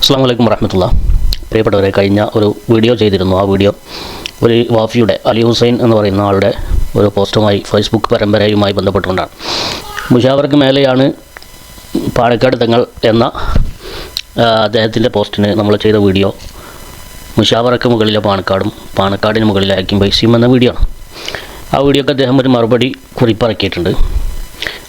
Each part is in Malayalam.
അസ്സാം വലൈക്കും വറഹമത്തുള്ള. പ്രിയപ്പെട്ടവരെ കഴിഞ്ഞ ഒരു വീഡിയോ ചെയ്തിരുന്നു. ആ വീഡിയോ ഒരു വാഫിയുടെ അലി ഹുസൈൻ എന്ന് പറയുന്ന ആളുടെ ഒരു പോസ്റ്റുമായി ഫേസ്ബുക്ക് പരമ്പരയുമായി ബന്ധപ്പെട്ടുകൊണ്ടാണ്. മുഷാവർക്ക് മേലെയാണ് പാണക്കാട് തങ്ങൾ എന്ന അദ്ദേഹത്തിന്റെ പോസ്റ്റിന് നമ്മൾ ചെയ്ത വീഡിയോ. മുഷാവർക്ക് മുകളിലെ പാണക്കാടും പാണക്കാടിന് മുകളിലെ ഹക്കിം പൈസയും എന്ന വീഡിയോ ആണ്. ആ വീഡിയോക്ക് അദ്ദേഹം ഒരു മറുപടി കുറിപ്പിറക്കിയിട്ടുണ്ട്.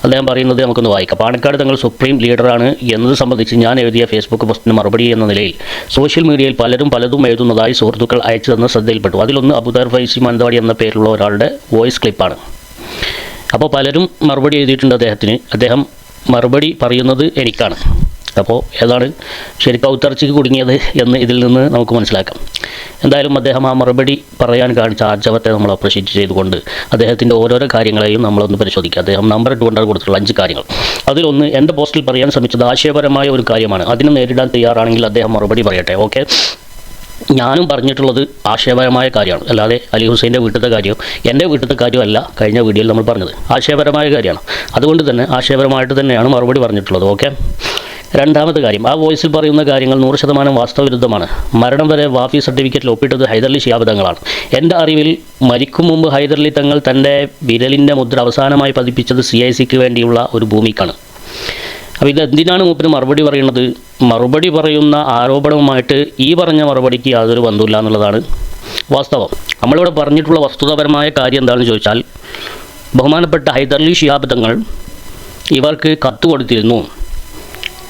അദ്ദേഹം പറയുന്നത് നമുക്കൊന്ന് വായിക്കാം. പാണക്കാട് തങ്ങൾ സുപ്രീം ലീഡറാണ് എന്നത് സംബന്ധിച്ച് ഞാൻ എഴുതിയ ഫേസ്ബുക്ക് പോസ്റ്റിന് മറുപടി എന്ന നിലയിൽ സോഷ്യൽ മീഡിയയിൽ പലരും പലതും എഴുതുന്നതായി സുഹൃത്തുക്കൾ അയച്ചു തന്ന ശ്രദ്ധയിൽപ്പെട്ടു. അതിലൊന്ന് അബുദാർ ഫൈസി മാനന്തവാടി എന്ന പേരുള്ള ഒരാളുടെ വോയിസ് ക്ലിപ്പാണ് അപ്പോൾ പലരും മറുപടി എഴുതിയിട്ടുണ്ട് അദ്ദേഹത്തിന്. അദ്ദേഹം മറുപടി പറയുന്നത് എനിക്കാണ്. അപ്പോൾ ഏതാണ് ശരിക്കും ഔത്തർച്ചയ്ക്ക് കുടുങ്ങിയത് എന്ന് ഇതിൽ നിന്ന് നമുക്ക് മനസ്സിലാക്കാം. എന്തായാലും അദ്ദേഹം ആ മറുപടി പറയാൻ കാണിച്ച ആർജവത്തെ നമ്മൾ അപ്രഷിയേറ്റ് ചെയ്തുകൊണ്ട് അദ്ദേഹത്തിന്റെ ഓരോരോ കാര്യങ്ങളെയും നമ്മളൊന്ന് പരിശോധിക്കാം. അദ്ദേഹം നമ്പർ ടു ഹൺഡ്രഡ് കൊടുത്തിട്ടുള്ള അഞ്ച് കാര്യങ്ങൾ. അതിലൊന്ന് എന്റെ പോസ്റ്റിൽ പറയാൻ ശ്രമിച്ചത് ആശയപരമായ ഒരു കാര്യമാണ്. അതിനെ നേരിടാൻ തയ്യാറാണെങ്കിൽ അദ്ദേഹം മറുപടി പറയട്ടെ ഓക്കെ ഞാനും പറഞ്ഞിട്ടുള്ളത് ആശയപരമായ കാര്യമാണ്. അല്ലാതെ അലി ഹുസൈന്റെ വീട്ടിലത്തെ കാര്യം എന്റെ വീട്ടിലത്തെ കാര്യമല്ല കഴിഞ്ഞ വീഡിയോയിൽ നമ്മൾ പറഞ്ഞത്. ആശയപരമായ കാര്യമാണ്. അതുകൊണ്ട് തന്നെ ആശയപരമായിട്ട് തന്നെയാണ് മറുപടി പറഞ്ഞിട്ടുള്ളത് ഓക്കെ രണ്ടാമത്തെ കാര്യം ആ വോയിസിൽ പറയുന്ന കാര്യങ്ങൾ നൂറ് ശതമാനം വാസ്തവവിരുദ്ധമാണ്. മരണം വരെ വാഫി സർട്ടിഫിക്കറ്റിൽ ഒപ്പിട്ടത് ഹൈദർലി ശിയാബദങ്ങളാണ് എന്റെ അറിവിൽ മരിക്കും മുമ്പ് ഹൈദർലി തങ്ങൾ തന്റെ വിരലിന്റെ മുദ്ര അവസാനമായി പതിപ്പിച്ചത് സി ഐ സിക്ക് വേണ്ടിയുള്ള ഒരു ഭൂമിക്കാണ്. അപ്പോൾ ഇതെന്തിനാണ് മൂപ്പര് മറുപടി പറയുന്നത്? മറുപടി പറയുന്ന ആരോപണവുമായിട്ട് ഈ പറഞ്ഞ മറുപടിക്ക് യാതൊരു ബന്ധമില്ല എന്നുള്ളതാണ് വാസ്തവം. നമ്മളിവിടെ പറഞ്ഞിട്ടുള്ള വസ്തുതാപരമായ കാര്യം എന്താണെന്ന് ചോദിച്ചാൽ ബഹുമാനപ്പെട്ട ഹൈദർലി ഷിഹാബ് തങ്ങൾ ഇവർക്ക് കത്ത് കൊടുത്തിരുന്നു.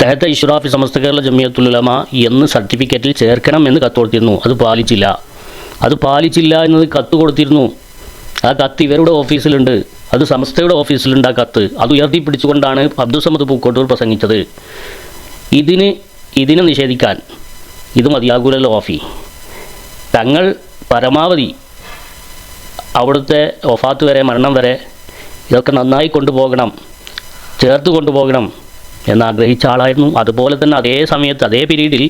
തെഹത്ത ഇഷ്റാഫി സമസ്ത കേരള ജമിയത്തുലമ എന്ന് സർട്ടിഫിക്കറ്റിൽ ചേർക്കണം എന്ന് കത്ത് കൊടുത്തിരുന്നു അത് പാലിച്ചില്ല. അത് പാലിച്ചില്ല എന്നത് കത്ത് കൊടുത്തിരുന്നു. ആ കത്ത് ഇവരുടെ ഓഫീസിലുണ്ട്. അത് സമസ്തയുടെ ഓഫീസിലുണ്ട് ആ കത്ത്. അത് ഉയർത്തിപ്പിടിച്ചുകൊണ്ടാണ് അബ്ദുൾ സമദ് പൂക്കോട്ടൂർ പ്രസംഗിച്ചത്. ഇതിന് ഇതിനെ നിഷേധിക്കാൻ ഇത് മതിയാകൂലല്ലോ ഓഫി തങ്ങൾ പരമാവധി അവിടുത്തെ ഒഫാത്ത് വരെ മരണം വരെ ഇതൊക്കെ നന്നായി കൊണ്ടുപോകണം. ചേർത്ത് കൊണ്ടുപോകണം. എന്ന് ആഗ്രഹിച്ച ആളായിരുന്നു. അതുപോലെ തന്നെ അതേ സമയത്ത് അതേ പീരീഡിൽ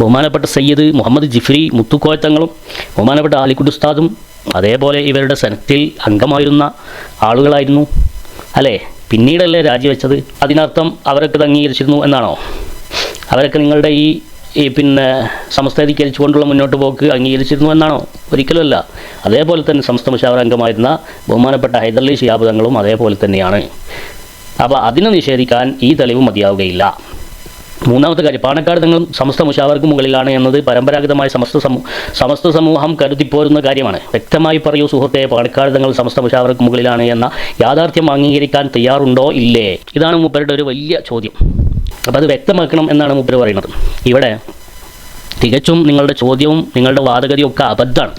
ബഹുമാനപ്പെട്ട സയ്യിദ് മുഹമ്മദ് ജിഫ്രി മുത്തുക്കോയത്തങ്ങളും ബഹുമാനപ്പെട്ട ആലിക്കുഡ് ഉസ്താദും അതേപോലെ ഇവരുടെ സെനറ്റിൽ അംഗമായിരുന്ന ആളുകളായിരുന്നു. അല്ലേ? പിന്നീടല്ലേ രാജിവെച്ചത്? അതിനർത്ഥം അവരൊക്കെ അംഗീകരിച്ചിരുന്നു എന്നാണോ? അവരൊക്കെ നിങ്ങളുടെ ഈ ഈ പിന്നെ സംസ്ഥീകരിച്ചുകൊണ്ടുള്ള മുന്നോട്ട് പോക്ക് അംഗീകരിച്ചിരുന്നു എന്നാണോ? ഒരിക്കലുമല്ല. അതേപോലെ തന്നെ സംസ്ഥാന മുഷാവർ അംഗമായിരുന്ന ബഹുമാനപ്പെട്ട ഹൈദർലി ഷിയാബ് തങ്ങളും അതേപോലെ തന്നെയാണ്. അപ്പോൾ അതിനെ നിഷേധിക്കാൻ ഈ തെളിവ് മതിയാവുകയില്ല. മൂന്നാമത്തെ കാര്യം പാണക്കാട് തങ്ങളും സമസ്ത മുഷാവർക്ക് മുകളിലാണ് എന്നത് പരമ്പരാഗതമായ സമസ്ത സമൂ സമസ്ത സമൂഹം കരുതിപ്പോരുന്ന കാര്യമാണ്. വ്യക്തമായി പറയൂ സുഹൃത്തെ പാണക്കാട് തങ്ങൾ സമസ്ത മുഷാവർക്ക് മുകളിലാണ് എന്ന യാഥാർത്ഥ്യം അംഗീകരിക്കാൻ തയ്യാറുണ്ടോ ഇല്ലേ? ഇതാണ് മൂപ്പരുടെ ഒരു വലിയ ചോദ്യം. അപ്പോൾ അത് വ്യക്തമാക്കണം എന്നാണ് മൂപ്പര് പറയുന്നത്. ഇവിടെ തികച്ചും നിങ്ങളുടെ ചോദ്യവും നിങ്ങളുടെ വാദഗതിയും ഒക്കെ അബദ്ധമാണ്.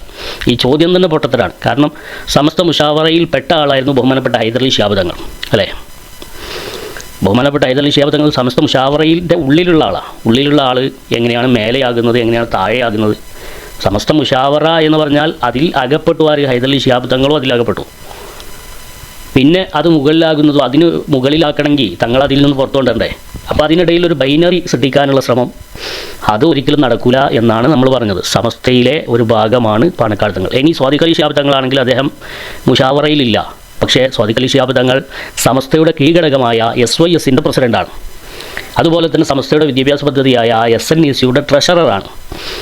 ഈ ചോദ്യം തന്നെ പൊട്ടത്തരാണ്. കാരണം സമസ്ത മുഷാവറയിൽ പെട്ട ആളായിരുന്നു ബഹുമാനപ്പെട്ട ഹൈദരലി ശാബദങ്ങൾ അല്ലേ? ബഹുമാനപ്പെട്ട ഹൈദർലി ശാബദങ്ങൾ സമസ്തം മുഷാവറയിന്റെ ഉള്ളിലുള്ള ആളാണ് ഉള്ളിലുള്ള ആൾ എങ്ങനെയാണ് മേലെയാകുന്നത് എങ്ങനെയാണ് താഴെയാകുന്നത്. സമസ്ത മുഷാവറ എന്ന് പറഞ്ഞാൽ അതിൽ അകപ്പെട്ടു ആര്? ഹൈദർലി ശാബദങ്ങളും അതിൽ അകപ്പെട്ടു. പിന്നെ അത് മുകളിലാകുന്നതും അതിന് മുകളിലാക്കണമെങ്കിൽ തങ്ങൾ അതിൽ നിന്ന് പുറത്തുകൊണ്ടേ അപ്പോൾ അതിനിടയിൽ ഒരു ബൈനറി സൃഷ്ടിക്കാനുള്ള ശ്രമം. അത് ഒരിക്കലും നടക്കില്ല എന്നാണ് നമ്മൾ പറഞ്ഞത്. സമസ്തയിലെ ഒരു ഭാഗമാണ് പാണക്കാട് തങ്ങൾ ഇനി സ്വാദിഖലി ശിഹാബ് തങ്ങളാണെങ്കിൽ അദ്ദേഹം മുഷാവറയിലില്ല. പക്ഷേ സ്വാദിഖലി ശിഹാബ് തങ്ങൾ സമസ്തയുടെ കീഴടകമായ എസ് വൈ എസിന്റെ പ്രസിഡന്റാണ് അതുപോലെ തന്നെ സമസ്തയുടെ വിദ്യാഭ്യാസ പദ്ധതിയായ എസ് എൻ ഇ സിയുടെ ട്രഷററാണ്.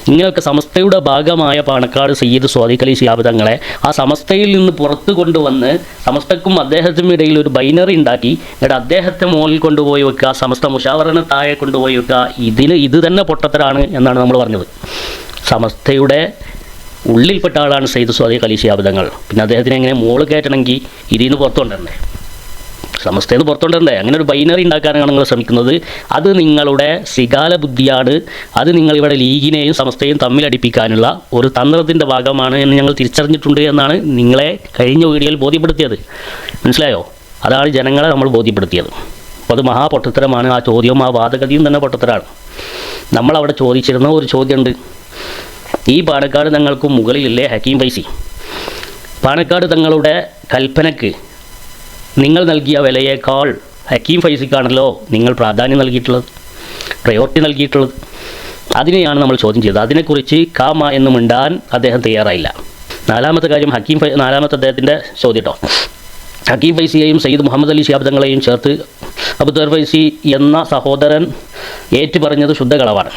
ഇങ്ങനെയൊക്കെ സമസ്തയുടെ ഭാഗമായ പാണക്കാട് സയ്യിദ് സ്വാദിഖലി അലി തങ്ങളെ ആ സമസ്തയിൽ നിന്ന് പുറത്തു കൊണ്ടുവന്ന് സമസ്തക്കും അദ്ദേഹത്തിനും ഇടയിൽ ഒരു ബൈനറി ഉണ്ടാക്കി എന്നിട്ട് അദ്ദേഹത്തെ മുകളിൽ കൊണ്ടുപോയി വെക്കുക സമസ്ത മുഷാവറിനെ താഴെ കൊണ്ടുപോയി വെക്കുക ഇതിന് ഇത് തന്നെ പൊട്ടത്തരാണ് എന്നാണ് നമ്മൾ പറഞ്ഞത്. സമസ്തയുടെ ഉള്ളിൽപ്പെട്ട ആളാണ് സയ്യിദ് സ്വാദി തങ്ങൾ പിന്നെ അദ്ദേഹത്തിന് എങ്ങനെ മോൾ കയറ്റണമെങ്കിൽ ഇതിൽ നിന്ന് പുറത്തു കൊണ്ടുവരണ്ടേ സമസ്തയിൽ നിന്ന് പുറത്തുകൊണ്ടിരുന്നേ അങ്ങനെ ഒരു ബൈനറി ഉണ്ടാക്കാനാണ് നിങ്ങൾ ശ്രമിക്കുന്നത്. അത് നിങ്ങളുടെ സികാല ബുദ്ധിയാണ്. അത് നിങ്ങളിവിടെ ലീഗിനെയും സമസ്തയും തമ്മിലടിപ്പിക്കാനുള്ള ഒരു തന്ത്രത്തിന്റെ ഭാഗമാണ് എന്ന് ഞങ്ങൾ തിരിച്ചറിഞ്ഞിട്ടുണ്ട് എന്നാണ് നിങ്ങളെ കഴിഞ്ഞ വീഡിയോയിൽ ബോധ്യപ്പെടുത്തിയത്. മനസ്സിലായോ? അതാണ് ജനങ്ങളെ നമ്മൾ ബോധ്യപ്പെടുത്തിയത്. അപ്പോൾ അത് മഹാപൊട്ടത്തരമാണ്. ആ ചോദ്യവും ആ വാദഗതിയും തന്നെ പൊട്ടത്തരമാണ് നമ്മളവിടെ ചോദിച്ചിരുന്ന ഒരു ചോദ്യമുണ്ട്. ഈ പാണക്കാട് തങ്ങൾക്ക് മുകളിലില്ലേ ഹക്കീം പൈസി പാണക്കാട് തങ്ങളുടെ കൽപ്പനക്ക് നിങ്ങൾ നൽകിയ വിലയേക്കാൾ ഹക്കീം ഫൈസിക്കാണല്ലോ നിങ്ങൾ പ്രാധാന്യം നൽകിയിട്ടുള്ളത് പ്രയോറിറ്റി നൽകിയിട്ടുള്ളത്. അതിനെയാണ് നമ്മൾ ചോദ്യം ചെയ്തത്. അതിനെക്കുറിച്ച് കാമ എന്ന് മിണ്ടാൻ അദ്ദേഹം തയ്യാറായില്ല. നാലാമത്തെ കാര്യം ഹക്കീം ഫൈ നാലാമത്തെ അദ്ദേഹത്തിന്റെ ചോദ്യം കേട്ടോ ഹക്കീം ഫൈസിയെയും സയ്യിദ് മുഹമ്മദ് അലി ശിഹാബ് തങ്ങളെയും ചേർത്ത് അബുദർ ഫൈസി എന്ന സഹോദരൻ ഏറ്റു ശുദ്ധകളവാണ് ശുദ്ധ കളവാണ്.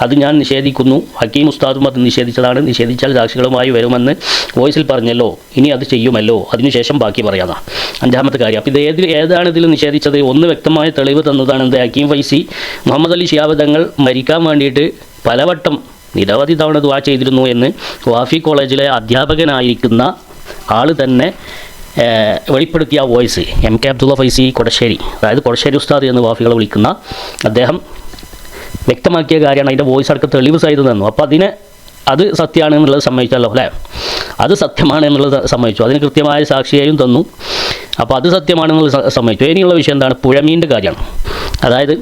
അത് ഞാൻ നിഷേധിക്കുന്നു. ഹക്കീം ഉസ്താദും അത് നിഷേധിച്ചതാണ്. നിഷേധിച്ചാൽ സാക്ഷികളുമായി വരുമെന്ന് വോയിസിൽ പറഞ്ഞല്ലോ. ഇനി അത് ചെയ്യുമല്ലോ. അതിനുശേഷം ബാക്കി പറയാതാ. അഞ്ചാമത്തെ കാര്യം. അപ്പോൾ ഇത് ഏത് ഏതാണ് ഇതിൽ നിഷേധിച്ചത്? ഒന്ന് വ്യക്തമായ തെളിവ് തന്നതാണ് എന്ത്? ഹക്കീം ഫൈസി മുഹമ്മദ് അലി ഷിയാബ് തങ്ങൾ മരിക്കാൻ വേണ്ടിയിട്ട് പലവട്ടം നിരവധി തവണ ദുവാ ചെയ്തിരുന്നു എന്ന് വാഫി കോളേജിലെ അധ്യാപകനായിരിക്കുന്ന ആൾ തന്നെ വെളിപ്പെടുത്തിയ voice M K Abdullah Faizy Kodassery. അതായത് കൊടശ്ശേരി ഉസ്താദ് എന്ന് വാഫികളെ വിളിക്കുന്ന അദ്ദേഹം വ്യക്തമാക്കിയ കാര്യമാണ് അതിന്റെ വോയിസ് അടക്കം തെളിവ് സഹിതം തന്നു. അപ്പോൾ അതിനെ അത് സത്യമാണ് എന്നുള്ളത് സമ്മതിച്ചല്ലോ അല്ലേ? അത് സത്യമാണ് എന്നുള്ളത് സമ്മതിച്ചു. അതിന് കൃത്യമായ സാക്ഷിയായും തന്നു. അപ്പോൾ അത് സത്യമാണെന്നുള്ളത് സമ്മതിച്ചു. ഇനിയുള്ള വിഷയം എന്താണ്? പുഴമീന്റെ കാര്യമാണ്. അതായത്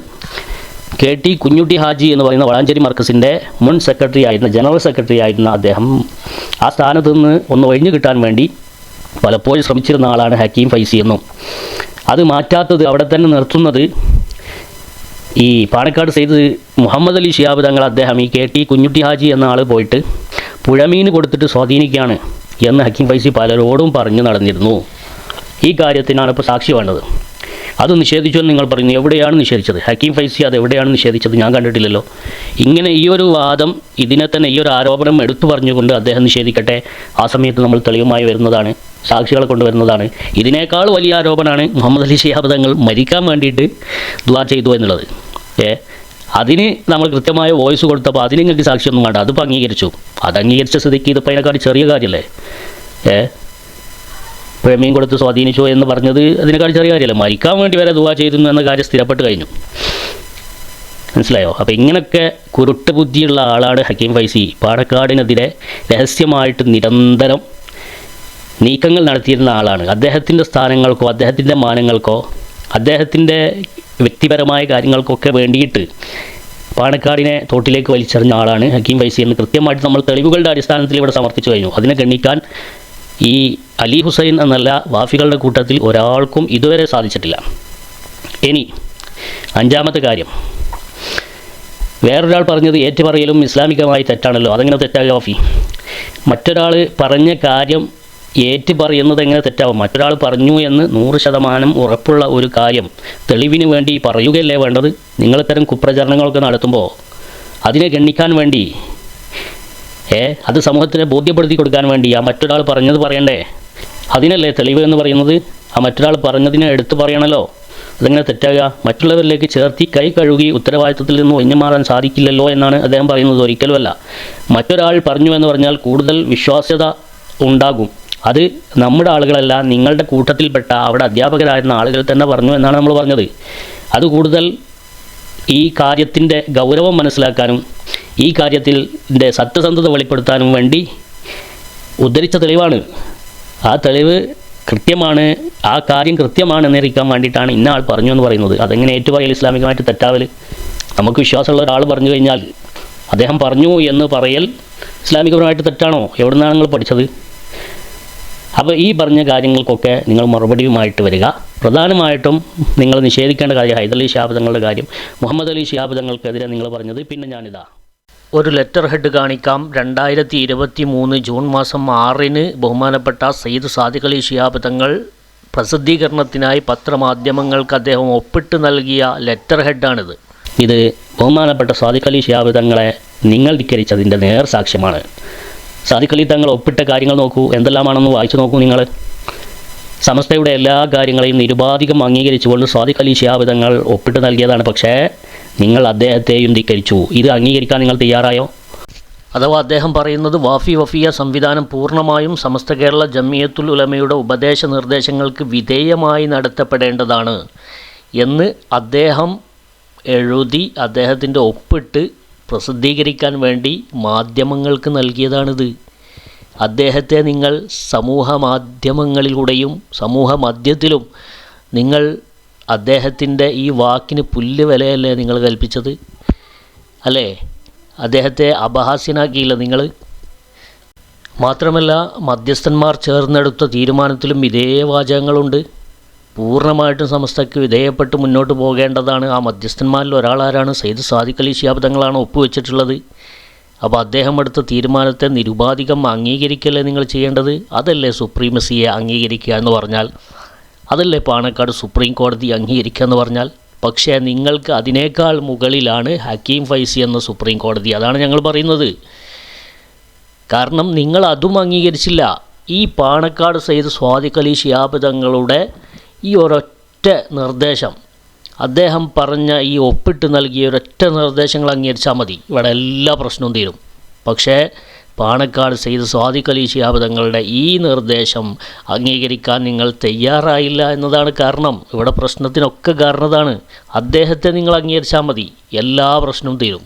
കെ ടി കുഞ്ഞുട്ടി ഹാജി എന്ന് പറയുന്ന വളാഞ്ചേരി മർക്കസിന്റെ മുൻ സെക്രട്ടറി ആയിരുന്ന ജനറൽ സെക്രട്ടറി ആയിരുന്ന അദ്ദേഹം ആ സ്ഥാനത്ത് നിന്ന് ഒന്ന് ഒഴിഞ്ഞു കിട്ടാൻ വേണ്ടി പലപ്പോഴും ശ്രമിച്ചിരുന്ന ആളാണ് ഹക്കീം ഫൈസി എന്നും. അത് മാറ്റാത്തത് അവിടെ തന്നെ നിർത്തുന്നത് ഈ പാണക്കാട് സെയ്ത് മുഹമ്മദ് അലി ഷിയാബ് തങ്ങൾ അദ്ദേഹം. ഈ കെ ടി കുഞ്ഞുട്ടി ഹാജി എന്ന ആൾ പോയിട്ട് പുഴമീൻ കൊടുത്തിട്ട് സ്വാധീനിക്കുകയാണ് എന്ന് ഹക്കീം ഫൈസി പലരോടും പറഞ്ഞു നടന്നിരുന്നു. ഈ കാര്യത്തിനാണ് ഇപ്പോൾ സാക്ഷി വേണ്ടത്. അത് നിഷേധിച്ചു എന്ന് നിങ്ങൾ പറയുന്നു. എവിടെയാണ് നിഷേധിച്ചത്? ഹക്കീം ഫൈസി അത് എവിടെയാണ് നിഷേധിച്ചത്? ഞാൻ കണ്ടിട്ടില്ലല്ലോ. ഇങ്ങനെ ഈ ഒരു വാദം ഇതിനെ തന്നെ ഈ ഒരു ആരോപണം എടുത്തു പറഞ്ഞുകൊണ്ട് അദ്ദേഹം നിഷേധിക്കട്ടെ. ആ സമയത്ത് നമ്മൾ തെളിവുമായി വരുന്നതാണ് സാക്ഷികളെ കൊണ്ടുവരുന്നതാണ്. ഇതിനേക്കാൾ വലിയ ആരോപണമാണ് മുഹമ്മദ് അലി ഷിഹാബ് തങ്ങൾ മരിക്കാൻ വേണ്ടിയിട്ട് ദ്വാ ചെയ്തു എന്നുള്ളത്. ഏ? അതിന് നമ്മൾ കൃത്യമായ വോയിസ് കൊടുത്തപ്പോൾ അതിന് നിങ്ങൾക്ക് സാക്ഷിയൊന്നും വേണ്ട. അതിപ്പോൾ അംഗീകരിച്ചു. അത് അംഗീകരിച്ച സ്ഥിതിക്ക് ഇതിപ്പോൾ അതിനേക്കാൾ ചെറിയ കാര്യമല്ലേ? ഏ? പ്രേമിയും കൊടുത്ത് സ്വാധീനിച്ചു എന്ന് പറഞ്ഞത് അതിനേക്കാൾ ചെറിയ കാര്യമല്ല. മരിക്കാൻ വേണ്ടി വരെ ദുവാ ചെയ്തിരുന്നു എന്ന കാര്യം സ്ഥിരപ്പെട്ട് കഴിഞ്ഞു. മനസ്സിലായോ? അപ്പോൾ ഇങ്ങനൊക്കെ കുരുട്ട് ബുദ്ധിയുള്ള ആളാണ് ഹക്കീം ഫൈസി. പാണക്കാടിനെതിരെ രഹസ്യമായിട്ട് നിരന്തരം നീക്കങ്ങൾ നടത്തിയിരുന്ന ആളാണ്. അദ്ദേഹത്തിന്റെ സ്ഥാനങ്ങൾക്കോ അദ്ദേഹത്തിന്റെ മാനങ്ങൾക്കോ അദ്ദേഹത്തിന്റെ വ്യക്തിപരമായ കാര്യങ്ങൾക്കൊക്കെ വേണ്ടിയിട്ട് പാണക്കാടിനെ തോട്ടിലേക്ക് വലിച്ചെറിഞ്ഞ ആളാണ് ഹക്കീം ഫൈസി എന്ന് കൃത്യമായിട്ട് നമ്മൾ തെളിവുകളുടെ അടിസ്ഥാനത്തിൽ ഇവിടെ സമർപ്പിച്ചു കഴിഞ്ഞു. അതിനെ ഗണ്ണിക്കാൻ ഈ അലി ഹുസൈൻ എന്നല്ല വാഫികളുടെ കൂട്ടത്തിൽ ഒരാൾക്കും ഇതുവരെ സാധിച്ചിട്ടില്ല. ഇനി അഞ്ചാമത്തെ കാര്യം. വേറൊരാൾ പറഞ്ഞത് ഏറ്റുപറയലും ഇസ്ലാമികമായി തെറ്റാണല്ലോ. അതെങ്ങനെ തെറ്റായ വാഫി? മറ്റൊരാൾ പറഞ്ഞ കാര്യം ഏറ്റു പറയുന്നത് എങ്ങനെ തെറ്റാവും? മറ്റൊരാൾ പറഞ്ഞു എന്ന് നൂറ് ശതമാനം ഉറപ്പുള്ള ഒരു കാര്യം തെളിവിന് വേണ്ടി പറയുകയല്ലേ വേണ്ടത്? നിങ്ങളിത്തരം കുപ്രചരണങ്ങളൊക്കെ നടത്തുമ്പോൾ അതിനെ ഗണ്ണിക്കാൻ വേണ്ടി ഏ? അത് സമൂഹത്തിനെ ബോധ്യപ്പെടുത്തി കൊടുക്കാൻ വേണ്ടി ആ മറ്റൊരാൾ പറഞ്ഞത് പറയണ്ടേ? അതിനല്ലേ തെളിവ് എന്ന് പറയുന്നത്? ആ മറ്റൊരാൾ പറഞ്ഞതിനെ എടുത്തു പറയണല്ലോ. അതെങ്ങനെ തെറ്റാകുക മറ്റുള്ളവരിലേക്ക് ചേർത്തി കൈ കഴുകി ഉത്തരവാദിത്വത്തിൽ നിന്ന് ഒഴിഞ്ഞു മാറാൻ സാധിക്കില്ലല്ലോ എന്നാണ് അദ്ദേഹം പറയുന്നത് ഒരിക്കലുമല്ല. മറ്റൊരാൾ പറഞ്ഞു എന്ന് പറഞ്ഞാൽ കൂടുതൽ വിശ്വാസ്യത ഉണ്ടാകും. അത് നമ്മുടെ ആളുകളല്ല നിങ്ങളുടെ കൂട്ടത്തിൽപ്പെട്ട അവിടെ അധ്യാപകരായിരുന്ന ആളുകൾ തന്നെ പറഞ്ഞു എന്നാണ് നമ്മൾ പറഞ്ഞത്. അത് കൂടുതൽ ഈ കാര്യത്തിന്റെ ഗൗരവം മനസ്സിലാക്കാനും ഈ കാര്യത്തിൽ സത്യസന്ധത വെളിപ്പെടുത്താനും വേണ്ടി ഉദ്ധരിച്ച തെളിവാണ്. ആ തെളിവ് കൃത്യമാണ് ആ കാര്യം കൃത്യമാണ് എന്നിരിക്കാൻ വേണ്ടിയിട്ടാണ് ഇന്ന ആൾ പറഞ്ഞു എന്ന് പറയുന്നത്. അതെങ്ങനെ ഏറ്റുപറയൽ ഇസ്ലാമികമായിട്ട് തെറ്റാവൽ നമുക്ക് വിശ്വാസമുള്ള ഒരാൾ പറഞ്ഞു കഴിഞ്ഞാൽ അദ്ദേഹം പറഞ്ഞു എന്ന് പറയൽ ഇസ്ലാമികപരമായിട്ട് തെറ്റാണോ? എവിടെ നിന്നാണ് നിങ്ങൾ പഠിച്ചത്? അപ്പോൾ ഈ പറഞ്ഞ കാര്യങ്ങൾക്കൊക്കെ നിങ്ങൾ മറുപടിയുമായിട്ട് വരിക. പ്രധാനമായിട്ടും നിങ്ങൾ നിഷേധിക്കേണ്ട കാര്യം ഹൈദരലി ശാബ്ദങ്ങളുടെ കാര്യം. മുഹമ്മദ് അലി ശാബ്ദങ്ങൾക്കെതിരെ നിങ്ങൾ പറഞ്ഞത് പിന്നെ ഞാനിതാ. ഒരു ലെറ്റർ ഹെഡ് കാണിക്കാം. രണ്ടായിരത്തി ഇരുപത്തി മൂന്ന് ജൂൺ മാസം ആറിന് ബഹുമാനപ്പെട്ട സയ്യിദ് സാദിഖ് അലി ശിഹാബ് തങ്ങൾ പ്രസിദ്ധീകരണത്തിനായി പത്രമാധ്യമങ്ങൾക്ക് അദ്ദേഹം ഒപ്പിട്ട് നൽകിയ ലെറ്റർ ഹെഡാണിത് ഇത് ബഹുമാനപ്പെട്ട സാദിഖ് അലി ശിഹാബ് തങ്ങളെ നിങ്ങൾ ധിക്കരിച്ചതിന്റെ നേർ സാക്ഷ്യമാണ് സാദിഖ് അലി തങ്ങൾ ഒപ്പിട്ട കാര്യങ്ങൾ നോക്കൂ. എന്തെല്ലാമാണെന്ന് വായിച്ചു നോക്കൂ നിങ്ങൾ സമസ്തയുടെ എല്ലാ കാര്യങ്ങളെയും നിരുപാധികം അംഗീകരിച്ചുകൊണ്ട് സ്വാദിഖ് അലി ഒപ്പിട്ട് നൽകിയതാണ്. പക്ഷേ നിങ്ങൾ അദ്ദേഹത്തെയും ധിക്കരിച്ചു. ഇത് അംഗീകരിക്കാൻ നിങ്ങൾ തയ്യാറായോ? അഥവാ അദ്ദേഹം പറയുന്നത് വാഫി വഫിയ സംവിധാനം പൂർണമായും സമസ്ത കേരള ജമ്മിയത്തുൽ ഉലമയുടെ ഉപദേശ നിർദ്ദേശങ്ങൾക്ക് വിധേയമായി നടത്തപ്പെടേണ്ടതാണ് എന്ന് അദ്ദേഹം എഴുതി അദ്ദേഹത്തിന്റെ ഒപ്പിട്ട് പ്രസിദ്ധീകരിക്കാൻ വേണ്ടി മാധ്യമങ്ങൾക്ക് നൽകിയതാണിത്. അദ്ദേഹത്തെ നിങ്ങൾ സമൂഹ മാധ്യമങ്ങളിലൂടെയും സമൂഹ മധ്യത്തിലും നിങ്ങൾ അദ്ദേഹത്തിന്റെ ഈ വാക്കിന് പുല്ല് വിലയല്ലേ നിങ്ങൾ കൽപ്പിച്ചത്? അല്ലേ? അദ്ദേഹത്തെ അപഹാസ്യനാക്കിയില്ല നിങ്ങൾ? മാത്രമല്ല മധ്യസ്ഥന്മാർ ചേർന്നെടുത്ത തീരുമാനത്തിലും ഇതേ വാചകങ്ങളുണ്ട്. പൂർണമായിട്ടും സമസ്തയ്ക്ക് വിധേയപ്പെട്ട് മുന്നോട്ട് പോകേണ്ടതാണ്. ആ മധ്യസ്ഥന്മാരിൽ ഒരാളാരാണ് സെയ്ദ് സാദിഖ് അലി ശിഹാബ് തങ്ങളാണ് ഒപ്പുവെച്ചിട്ടുള്ളത്. അപ്പോൾ അദ്ദേഹം എടുത്ത തീരുമാനത്തെ നിരുപാധികം അംഗീകരിക്കല്ലേ നിങ്ങൾ ചെയ്യേണ്ടത്? അതല്ലേ സുപ്രീമസിയെ അംഗീകരിക്കുക എന്ന് പറഞ്ഞാൽ? അതല്ലേ പാണക്കാട് സുപ്രീം കോടതി അംഗീകരിക്കുക എന്ന് പറഞ്ഞാൽ? പക്ഷേ നിങ്ങൾക്ക് അതിനേക്കാൾ മുകളിലാണ് ഹക്കീം ഫൈസി എന്ന സുപ്രീം കോടതി. അതാണ് ഞങ്ങൾ പറയുന്നത്. കാരണം നിങ്ങൾ അതും അംഗീകരിച്ചില്ല. ഈ പാണക്കാട് സെയ്ദ് സ്വാദിഖ് അലി തങ്ങളുടെ ഈ ഒരൊറ്റ നിർദ്ദേശം. അദ്ദേഹം പറഞ്ഞ ഈ ഒപ്പിട്ട് നൽകിയ ഒരൊറ്റ നിർദ്ദേശങ്ങൾ അംഗീകരിച്ചാൽ മതി. ഇവിടെ എല്ലാ പ്രശ്നവും തീരും. പക്ഷേ പാണക്കാട് സെയ്ദ് സ്വാദിഖ് അലി ഈ നിർദ്ദേശം അംഗീകരിക്കാൻ നിങ്ങൾ തയ്യാറായില്ല എന്നതാണ് കാരണം. ഇവിടെ പ്രശ്നത്തിനൊക്കെ കാരണതാണ്. അദ്ദേഹത്തെ നിങ്ങൾ അംഗീകരിച്ചാൽ മതി. എല്ലാ പ്രശ്നവും തീരും.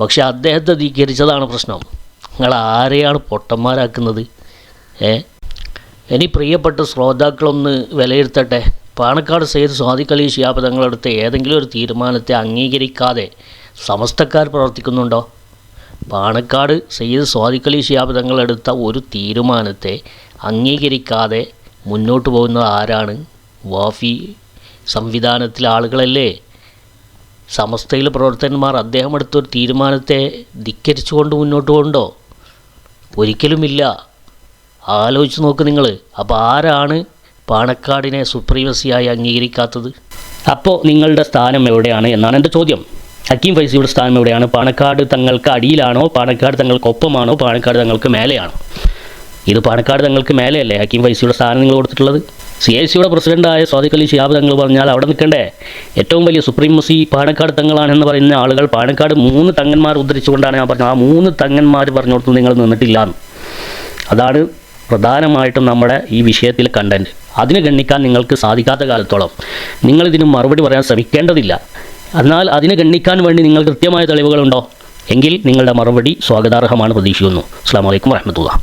പക്ഷേ അദ്ദേഹത്തെ ധീകരിച്ചതാണ് പ്രശ്നം. നിങ്ങൾ ആരെയാണ് പൊട്ടന്മാരാക്കുന്നത്? ഏ? ഇനി പ്രിയപ്പെട്ട ശ്രോതാക്കളൊന്ന് വിലയിരുത്തട്ടെ. പാണക്കാട് സെയ്ത് സ്വാദിഖലി ഷിയാബ് തങ്ങളെടുത്ത ഏതെങ്കിലും ഒരു തീരുമാനത്തെ അംഗീകരിക്കാതെ സമസ്തക്കാർ പ്രവർത്തിക്കുന്നുണ്ടോ? പാണക്കാട് സയ്യിദ് സ്വാദിഖലി ഷിയാബ് തങ്ങളെടുത്ത ഒരു തീരുമാനത്തെ അംഗീകരിക്കാതെ മുന്നോട്ട് പോകുന്നത് ആരാണ്? വാഫി സംവിധാനത്തിലെ ആളുകളല്ലേ? സമസ്തയിലെ പ്രവർത്തകന്മാർ അദ്ദേഹം എടുത്തൊരു തീരുമാനത്തെ ധിക്കരിച്ചുകൊണ്ട് മുന്നോട്ട് പോകുന്നുണ്ടോ ഒരിക്കലുമില്ല. ആലോചിച്ച് നോക്ക് നിങ്ങൾ അപ്പോൾ ആരാണ് പാണക്കാടിനെ സുപ്രീമസിയായി അംഗീകരിക്കാത്തത്? അപ്പോൾ നിങ്ങളുടെ സ്ഥാനം എവിടെയാണ് എന്നാണ് എന്റെ ചോദ്യം. ഹക്കീം ഫൈസിയുടെ സ്ഥാനം എവിടെയാണ്? പാണക്കാട് തങ്ങൾക്ക് അടിയിലാണോ? പാണക്കാട് തങ്ങൾക്ക് ഒപ്പമാണോ? പാണക്കാട് തങ്ങൾക്ക് മേലെയാണോ? ഇത് പാണക്കാട് തങ്ങൾക്ക് മേലെയല്ലേ ഹക്കീം ഫൈസിയുടെ സ്ഥാനം നിങ്ങൾ കൊടുത്തിട്ടുള്ളത്? സി ഐ സിയുടെ പ്രസിഡന്റായ സ്വാദിഖ് അലി ഷിയാബ് തങ്ങൾ പറഞ്ഞാൽ അവിടെ നിൽക്കണ്ടേ? ഏറ്റവും വലിയ സുപ്രീം മസി പാണക്കാട് തങ്ങളാണെന്ന് പറയുന്ന ആളുകൾ പാണക്കാട് മൂന്ന് തങ്ങന്മാർ ഉദ്ധരിച്ചുകൊണ്ടാണ് ഞാൻ പറഞ്ഞത്. ആ മൂന്ന് തങ്ങന്മാർ പറഞ്ഞു നിങ്ങൾ നിന്നിട്ടില്ല അതാണ് പ്രധാനമായിട്ടും നമ്മുടെ ഈ വിഷയത്തിൽ കണ്ടന്റ് അതിന് ഗണ്ണിക്കാൻ നിങ്ങൾക്ക് സാധിക്കാത്ത കാലത്തോളം നിങ്ങളിതിന് മറുപടി പറയാൻ ശ്രമിക്കേണ്ടതില്ല. എന്നാൽ അതിന് ഗണ്ണിക്കാൻ വേണ്ടി നിങ്ങൾ കൃത്യമായ തെളിവുകളുണ്ടോ? എങ്കിൽ നിങ്ങളുടെ മറുപടി സ്വാഗതാർഹമാണ് പ്രതീക്ഷിക്കുന്നു. അസ്സാം വലൈക്കും വരഹമത്തുള്ള